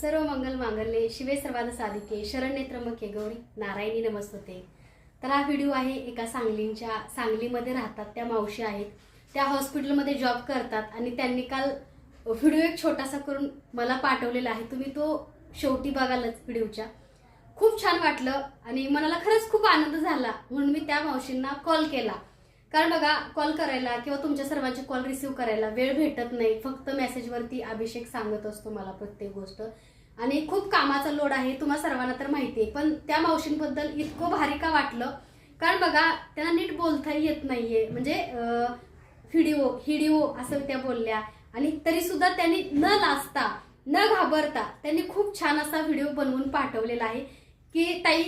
सर्व मंगल मांगल्ये शिवे सर्वाद साधिके शरण्य त्र्यंबके गौरी नारायणी नमस्तते. तर हा व्हिडिओ आहे एका सांगलींच्या सांगलीमध्ये राहतात त्या मावशी आहेत. त्या हॉस्पिटलमध्ये जॉब करतात आणि त्यांनी काल व्हिडिओ एक छोटासा करून मला पाठवलेला आहे. तुम्ही तो शेवटी बघालच व्हिडिओच्या खूप छान वाटलं आणि मनाला खरंच खूप आनंद झाला म्हणून मी त्या मावशींना कॉल केला. कारण बघा कॉल करायला किंवा तुमच्या सर्वांचे कॉल रिसीव्ह करायला वेळ भेटत नाही. फक्त मेसेजवरती अभिषेक सांगत असतो मला प्रत्येक गोष्ट. आणि खूप कामाचा लोड आहे तुम्हा सर्वांना तर माहिती आहे. पण त्या मावशींबद्दल इतकं भारी का वाटलं? कारण बघा त्यांना नीट बोलताही येत नाहीये. म्हणजे व्हिडिओ हिडिओ असं त्या बोलल्या. आणि तरी सुद्धा त्यांनी न लाजता न घाबरता त्यांनी खूप छान असा व्हिडिओ बनवून पाठवलेला आहे. की ताई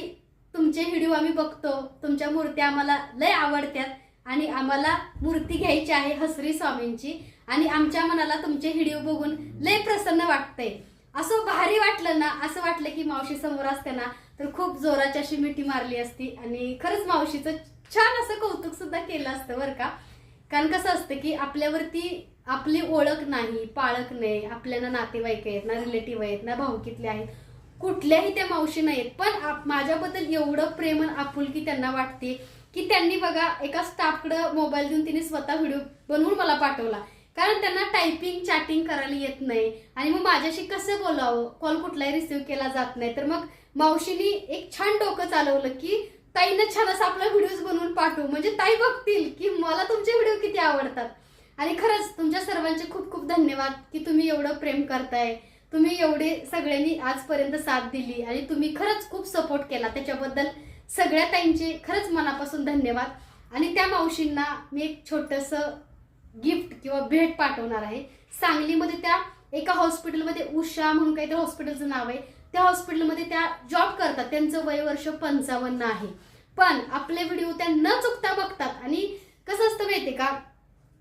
तुमचे व्हिडिओ आम्ही बघतो. तुमच्या मूर्त्या आम्हाला लय आवडत्यात. आणि आम्हाला मूर्ती घ्यायची आहे हसरी स्वामींची. आणि आमच्या मनाला तुमचे व्हिडिओ बघून लय प्रसन्न वाटतंय. असं भारी वाटलं ना असं वाटलं की मावशी समोर असते ना तर खूप जोराची अशी मिठी मारली असती. आणि खरंच मावशीचं छान असं कौतुक सुद्धा केलं असतं बरं का. कारण कसं असतं की आपल्यावरती आपली ओळख नाही पाळख नाही आपल्याला नातेवाईक आहेत ना रिलेटिव्ह आहेत ना भाऊकीतले आहेत. कुठल्याही त्या मावशी नाहीत. पण माझ्याबद्दल एवढं प्रेम आपुलकी त्यांना वाटते. की त्यांनी बघा एका स्टाफकडं मोबाईल देऊन तिने स्वतः व्हिडिओ बनवून मला पाठवला. कारण त्यांना टायपिंग चॅटिंग करायला येत नाही. आणि मग माझ्याशी कसं बोलावं? कॉल कुठलाही रिसिव्ह केला जात नाही. तर मग मावशीनी एक छान डोकं चालवलं की ताईनं छान असं आपला व्हिडिओज बनवून पाठवू. म्हणजे ताई बघतील की मला तुमचे व्हिडिओ किती आवडतात. आणि खरंच तुमच्या सर्वांचे खूप खूप धन्यवाद की तुम्ही एवढं प्रेम करताय. तुम्ही एवढे सगळ्यांनी आजपर्यंत साथ दिली आणि तुम्ही खरंच खूप सपोर्ट केला. त्याच्याबद्दल सगळ्या ताईंचे खरंच मनापासून धन्यवाद. आणि त्या मावशींना मी एक छोटस गिफ्ट किंवा भेट पाठवणार आहे. सांगलीमध्ये त्या एका हॉस्पिटलमध्ये उषा म्हणून काहीतरी हॉस्पिटलचं नाव आहे. त्या हॉस्पिटलमध्ये त्या जॉब करतात. त्यांचं वय वर्ष पंचावन्न आहे. पण आपले व्हिडिओ त्या न चुकता बघतात. आणि कसं असतं माहिती का?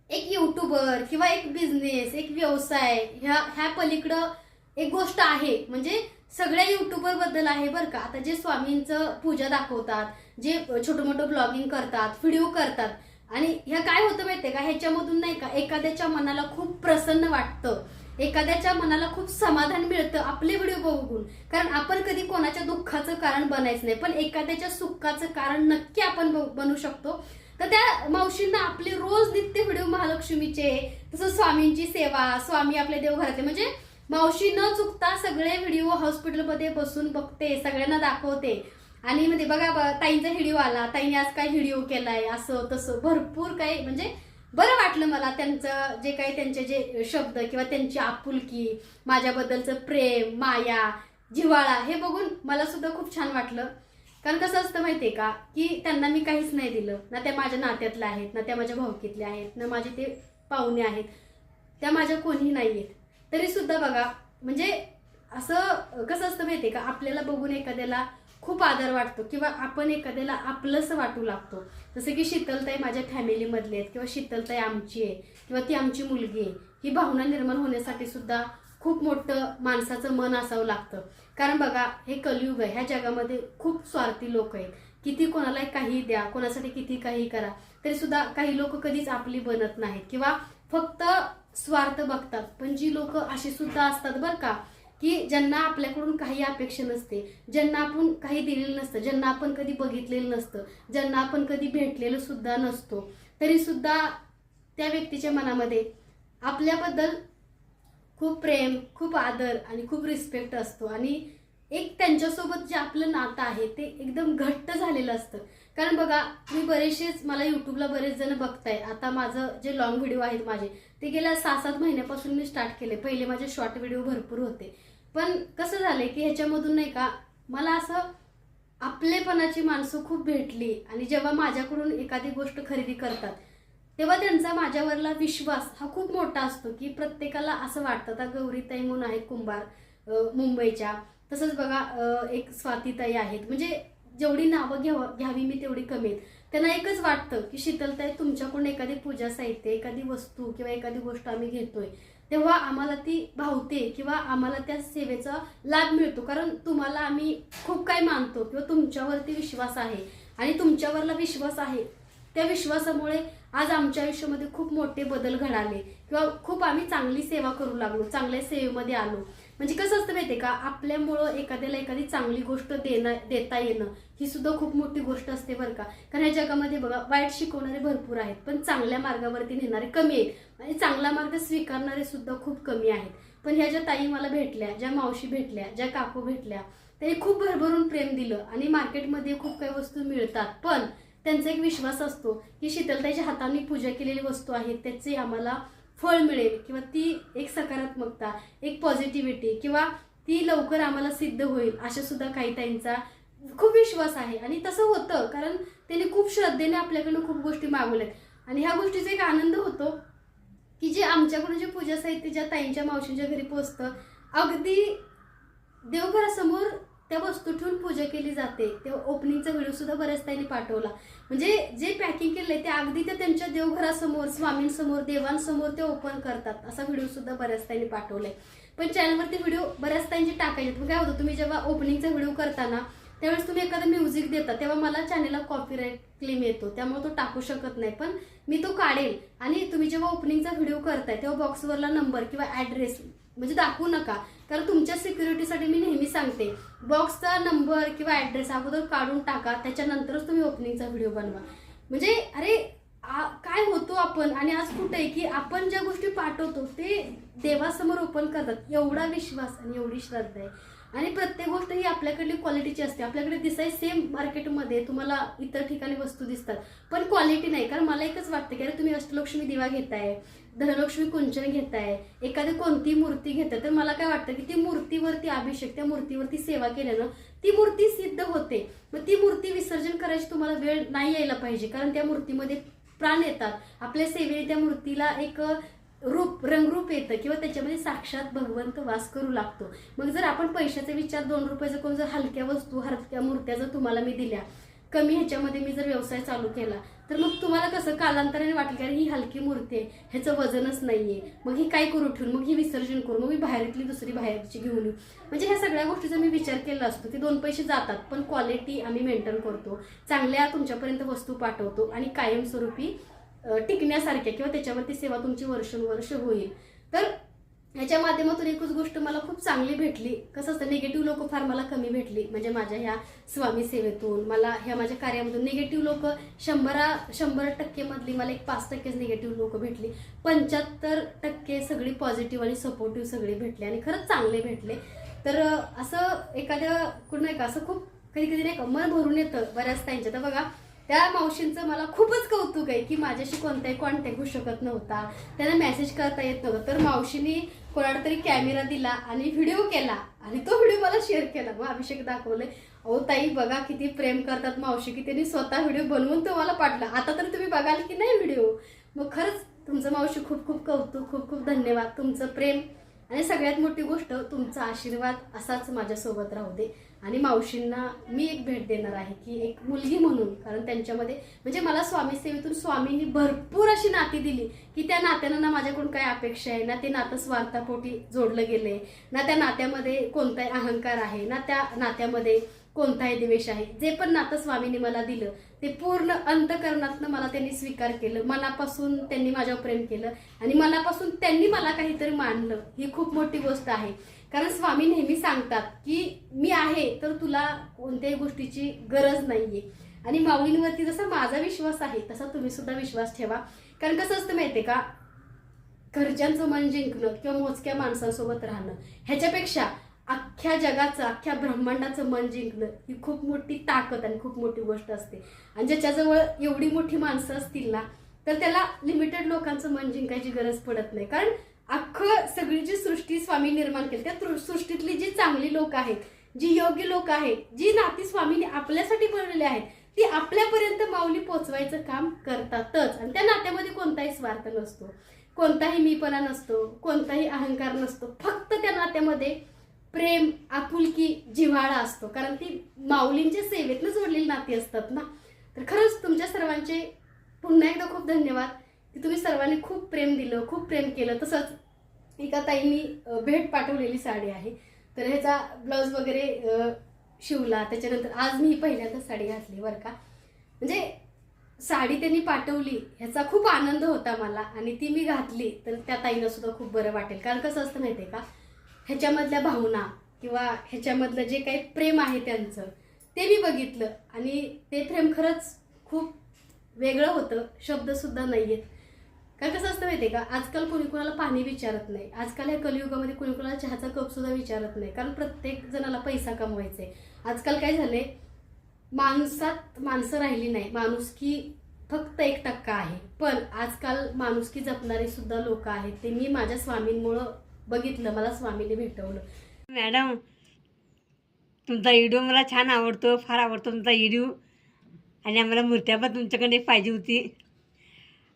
एक युट्यूबर किंवा एक बिझनेस एक व्यवसाय ह्या ह्या पलीकडं एक गोष्ट आहे. म्हणजे सगळ्या युट्यूबरबद्दल आहे बरं का. आता जे स्वामींचं पूजा दाखवतात जे छोटं मोठं ब्लॉगिंग करतात व्हिडिओ करतात आणि ह्या काय होतं माहितीये का? ह्याच्यामधून नाही का एखाद्याच्या मनाला खूप प्रसन्न वाटतं. एखाद्याच्या मनाला खूप समाधान मिळतं आपले व्हिडिओ बघून. कारण आपण कधी कोणाच्या दुःखाचं कारण बनायचं नाही पण एखाद्याच्या सुखाचं कारण नक्की आपण बनू शकतो. तर त्या मावशींना आपले रोज नित्य व्हिडिओ महालक्ष्मीचे तसं स्वामींची सेवा स्वामी आपल्या देवघरातले म्हणजे मावशी न चुकता सगळे व्हिडिओ हॉस्पिटलमध्ये बसून बघते सगळ्यांना दाखवते. आणि म्हणजे बघा ताईंचा व्हिडिओ आला ताईने आज काय व्हिडिओ केलाय असं तसं भरपूर काही म्हणजे बरं वाटलं मला त्यांचं जे काही त्यांचे जे शब्द किंवा त्यांची आपुलकी माझ्याबद्दलचं प्रेम माया जिव्हाळा हे बघून मला सुद्धा खूप छान वाटलं. कारण कसं असतं माहितीये का की त्यांना मी काहीच नाही दिलं. ना त्या माझ्या नात्यातल्या आहेत ना त्या माझ्या भावकीतल्या आहेत ना माझे ते पाहुणे आहेत. त्या माझ्या कोणी नाही आहेत तरी सुद्धा बघा म्हणजे असं कसं असतं माहितीये का? आपल्याला बघून एखाद्याला खूप आदर वाटतो किंवा आपण एखाद्याला आपलंसं वाटू लागतो. जसं की शीतलताई माझ्या फॅमिलीमधले आहेत किंवा शीतलताई आमची आहे किंवा ती आमची मुलगी आहे. ही भावना निर्माण होण्यासाठी सुद्धा खूप मोठं माणसाचं मन असावं लागतं. कारण बघा हे कलियुग आहे. ह्या जगामध्ये खूप स्वार्थी लोक आहेत. किती कोणाला काही द्या कोणासाठी किती काही करा तरी सुद्धा काही लोक कधीच आपली बनत नाहीत. किंवा फक्त स्वार्थ बघतात. पण जी लोक अशी सुद्धा असतात बरं का की ज्यांना आपल्याकडून काही अपेक्षा नसते ज्यांना आपण काही दिलेलं नसतं ज्यांना आपण कधी बघितलेलं नसतं ज्यांना आपण कधी भेटलेलं सुद्धा नसतो तरी सुद्धा त्या व्यक्तीच्या मनामध्ये आपल्याबद्दल खूप प्रेम खूप आदर आणि खूप रिस्पेक्ट असतो. आणि एक त्यांच्यासोबत जे आपलं नातं आहे ते एकदम घट्ट झालेलं असतं. कारण बघा मी बरेचसेच मला युट्यूबला बरेच जण बघताय. आता माझं जे लॉंग व्हिडिओ आहेत माझे ते गेल्या सहा सात महिन्यापासून मी स्टार्ट केले. पहिले माझे शॉर्ट व्हिडिओ भरपूर होते. पण कसं झालंय की ह्याच्यामधून नाही का मला असं आपलेपणाची माणसं खूप भेटली. आणि जेव्हा माझ्याकडून एखादी गोष्ट खरेदी करतात तेव्हा त्यांचा माझ्यावरला विश्वास हा खूप मोठा असतो की प्रत्येकाला असं वाटतं. आता गौरीताई म्हणून आहेत कुंभार मुंबईच्या. तसंच बघा एक स्वातीताई आहेत. म्हणजे जेवढी नावं घ्याव घ्यावी मी तेवढी कमी आहेत त्यांना एकच वाटतं की शीतलताई तुमच्याकडून एखादी पूजा साहित्य एखादी वस्तू किंवा एखादी गोष्ट आम्ही घेतोय. तेव्हा आम्हाला ती भावते किंवा आम्हाला त्या सेवेचा लाभ मिळतो. कारण तुम्हाला आम्ही खूप काही मानतो किंवा तुमच्यावरती विश्वास आहे. आणि तुमच्यावरला विश्वास आहे. त्या विश्वासामुळे आज आमच्या आयुष्यामध्ये खूप मोठे बदल घडाले. किंवा खूप आम्ही चांगली सेवा करू लागलो. चांगल्या सेवेमध्ये आलो. म्हणजे कसं असतं माहितीये का? आपल्यामुळं एखाद्याला एखादी चांगली गोष्ट देणं देता येणं ही सुद्धा खूप मोठी गोष्ट असते बरं का. कारण या जगामध्ये बघा वाईट शिकवणारे भरपूर आहेत पण चांगल्या मार्गावरती नेणारे कमी आहेत. आणि चांगला मार्ग स्वीकारणारे सुद्धा खूप कमी आहेत. पण ह्या ज्या ताई मला भेटल्या ज्या मावशी भेटल्या ज्या काकू भेटल्या त्यांनी खूप भरभरून प्रेम दिलं आणि मार्केटमध्ये खूप काही वस्तू मिळतात. पण त्यांचा एक विश्वास असतो की शीतलताईच्या हाताने पूजा केलेली वस्तू आहेत त्याचे आम्हाला फळ मिळेल किंवा ती एक सकारात्मकता एक पॉझिटिव्हिटी किंवा ती लवकर आम्हाला सिद्ध होईल अशा सुद्धा काही ताईंचा खूप विश्वास आहे. आणि तसं होतं कारण त्यांनी खूप श्रद्धेने आपल्याकडून खूप गोष्टी मागवल्यात. आणि ह्या गोष्टीचा एक आनंद होतो की जे आमच्याकडून जे पूजा साहित्य ज्या ताईंच्या मावशींच्या घरी पोचतं अगदी देवघरासमोर त्या वस्तू ठेवून पूजा केली जाते. तेव्हा ओपनिंगचा व्हिडिओ सुद्धा बऱ्याच त्यांनी पाठवला. म्हणजे जे पॅकिंग केले ते अगदी ते त्यांच्या देवघरासमोर स्वामींसमोर देवांसमोर ते ओपन करतात. असा व्हिडिओ सुद्धा बऱ्याच त्यांनी पाठवलाय. पण चॅनलवरती व्हिडिओ बऱ्याच त्यांचे टाकायचे पण काय होतं तुम्ही जेव्हा ओपनिंगचा व्हिडिओ करताना त्यावेळेस तुम्ही एखादं म्युझिक देता तेव्हा मला चॅनेलला कॉपीराईट क्लेम येतो. त्यामुळे तो टाकू शकत नाही. पण मी तो काढेल. आणि तुम्ही जेव्हा ओपनिंगचा व्हिडिओ करताय तेव्हा बॉक्सवरला नंबर किंवा ॲड्रेस म्हणजे दाखवू नका. कारण तुमच्या सिक्युरिटीसाठी मी नेहमी सांगते बॉक्सचा नंबर किंवा ॲड्रेस अगोदर काढून टाका त्याच्यानंतरच तुम्ही ओपनिंगचा व्हिडिओ बनवा. म्हणजे अरे काय होतो आपण आणि आज कुठे आहे की आपण ज्या गोष्टी पाठवतो ते देवासमोर ओपन करतात. एवढा विश्वास आणि एवढी श्रद्धा आहे. आणि प्रत्येक गोष्ट ही आपल्याकडली क्वालिटीची असते. आपल्याकडे दिसाय सेम मार्केटमध्ये तुम्हाला इतर ठिकाणी वस्तू दिसतात. पण क्वालिटी नाही. कारण मला एकच वाटतं की अरे तुम्ही अष्टलक्ष्मी दिवा घेताय धनलक्ष्मी कुंचन घेताय एखादी कोणती मूर्ती घेताय तर मला काय वाटतं की ती मूर्तीवरती अभिषेक त्या मूर्तीवरती सेवा केल्यानं ती मूर्ती सिद्ध होते. मग ती मूर्ती विसर्जन करायची तुम्हाला वेळ नाही यायला पाहिजे. कारण त्या मूर्तीमध्ये प्राण येतात. आपल्या सेवेने त्या मूर्तीला एक रूप रंगरूप येतं किंवा त्याच्यामध्ये साक्षात भगवंत वास करू लागतो. मग जर आपण पैशाचा विचार दोन रुपयाचा करून जर हलक्या वस्तू हलक्या मूर्त्या जर तुम्हाला मी दिल्या कमी ह्याच्यामध्ये मी जर व्यवसाय चालू केला तर मग तुम्हाला कसं कालांतराने वाटलं? की ही हलकी मूर्ती आहे ह्याचं वजनच नाहीये. मग ही काय करू ठेवून? मग ही विसर्जन करू मग मी बाहेरतली दुसरी बाहेरची घेऊन येऊ. म्हणजे ह्या सगळ्या गोष्टीचा मी विचार केला असतो. ते दोन पैसे जातात पण क्वालिटी आम्ही मेंटेन करतो. चांगल्या तुमच्यापर्यंत वस्तू पाठवतो आणि कायमस्वरूपी टिकण्यासारख्या किंवा त्याच्यावरती सेवा तुमची वर्षानुवर्ष होईल. तर ह्याच्या माध्यमातून एकच गोष्ट मला खूप चांगली भेटली. कसं असतं निगेटिव्ह लोक फार मला कमी भेटली. म्हणजे माझ्या ह्या स्वामी सेवेतून मला ह्या माझ्या कार्यामधून निगेटिव्ह लोक शंभरा शंभर टक्के मधली मला एक पाच टक्केच निगेटिव्ह लोक भेटली. पंच्याहत्तर टक्के सगळी पॉझिटिव्ह आणि सपोर्टिव्ह सगळी भेटले आणि खरंच चांगले भेटले. तर असं एखाद्या कुठं नाही का असं खूप कधी कधी नाही का मन भरून येतं बऱ्याच त्यांच्या तर बघा त्या मावशींचं मला खूपच कौतुक आहे की माझ्याशी कोणताही कॉन्टॅक्ट होऊ शकत नव्हता. त्यांना मेसेज करता येत नव्हतं. तर मावशीने कोणाला तरी कॅमेरा दिला आणि व्हिडिओ केला. आणि तो व्हिडिओ मला शेअर केला. मग अभिषेक दाखवले अहो ताई बघा किती प्रेम करतात मावशी की त्यांनी स्वतः व्हिडिओ बनवून तुम्हाला पाठला आता तर तुम्ही बघाल की नाही व्हिडिओ मग खरंच तुमचं मावशी खूप खूप कौतुक खूप खूप धन्यवाद. तुमचं प्रेम आणि सगळ्यात मोठी गोष्ट तुमचा आशीर्वाद असाच माझ्यासोबत राहू दे. आणि मावशींना मी एक भेट देणार आहे की एक मुलगी म्हणून. कारण त्यांच्यामध्ये म्हणजे मला स्वामी सेवेतून स्वामींनी भरपूर अशी नाती दिली की त्या नात्यानं ना माझ्याकडून काय अपेक्षा आहे ना ते नातं स्वार्थापोटी जोडलं गेलंय ना त्या नात्यामध्ये कोणताही अहंकार आहे ना त्या नात्यामध्ये कोणताही द्वेष आहे. जे पण नातं स्वामींनी मला दिलं ते पूर्ण अंतकरणातनं मला त्यांनी स्वीकार केलं मनापासून त्यांनी माझ्यावर प्रेम केलं आणि मनापासून त्यांनी मला काहीतरी मानलं. ही खूप मोठी गोष्ट आहे. कारण स्वामी नेहमी सांगतात की मी आहे तर तुला कोणत्याही गोष्टीची गरज नाहीये. आणि माऊलींवरती जसा माझा विश्वास आहे तसा तुम्ही सुद्धा विश्वास ठेवा. कारण कसं असतं माहितीये का? घरच्यांचं मन जिंकणं किंवा मोजक्या माणसांसोबत राहणं ह्याच्यापेक्षा अख्ख्या जगाचं अख्ख्या ब्रह्मांडाचं मन जिंकणं ही खूप मोठी ताकद आणि खूप मोठी गोष्ट असते. आणि ज्याच्याजवळ एवढी मोठी माणसं असतील ना तर त्याला लिमिटेड लोकांचं मन जिंकायची गरज पडत नाही. कारण अख्खं सगळी जी सृष्टी स्वामी निर्माण केली त्या सृष्टीतली जी चांगली लोक आहेत जी योग्य लोक आहेत जी नाती स्वामीने आपल्यासाठी बनवलेली आहेत ती आपल्यापर्यंत माऊली पोचवायचं काम करतातच. आणि त्या नात्यामध्ये कोणताही स्वार्थ नसतो. कोणताही मीपणा नसतो कोणताही अहंकार नसतो. फक्त त्या नात्यामध्ये प्रेम आपुलकी जिव्हाळा असतो. कारण ती माऊलींच्या सेवेतनं जोडलेली नाती असतात ना. तर खरंच तुमच्या सर्वांचे पुन्हा एकदा खूप धन्यवाद. की तुम्ही सर्वांनी खूप प्रेम दिलं खूप प्रेम केलं. तसंच एका ताईंनी भेट पाठवलेली साडी आहे. तर ह्याचा ब्लाऊज वगैरे शिवला. त्याच्यानंतर आज मी पहिल्यांदा साडी घातली बरं का. म्हणजे साडी त्यांनी पाठवली ह्याचा खूप आनंद होता मला. आणि ती मी घातली तर त्या ताईंना सुद्धा खूप बरं वाटेल. कारण कसं असतं माहिती आहे का? ह्याच्यामधल्या भावना किंवा ह्याच्यामधलं जे काही प्रेम आहे त्यांचं ते मी बघितलं. आणि ते प्रेम खरंच खूप वेगळं होतं. शब्दसुद्धा नाही आहेत कारण कसं असतं माहिती आहे का? आजकाल कोणी कोणाला पाणी विचारत नाही. आजकाल ह्या कलियुगामध्ये कोणी कोणाला चहाचा कप सुद्धा विचारत नाही. कारण प्रत्येक जणाला पैसा कमवायचा आहे आजकाल काय झालंय? माणसात माणसं राहिली नाही. माणुसकी फक्त एक टक्का आहे. पण आजकाल माणुसकी जपणारे सुद्धा लोक आहेत. ते मी माझ्या स्वामींमुळं बघितलं. मला स्वामीने भेटवलं. मॅडम तुमचा व्हिडिओ मला छान आवडतो. फार आवडतो तुमचा व्हिडिओ आणि आम्हाला मूर्त्या पण तुमच्याकडे पाहिजे होती.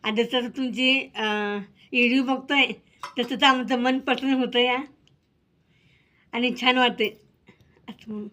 आणि जसं तुमची व्हिडिओ आहे तसं तर आमचं मन प्रसन्न होतं या. आणि छान वाटते असं म्हणून.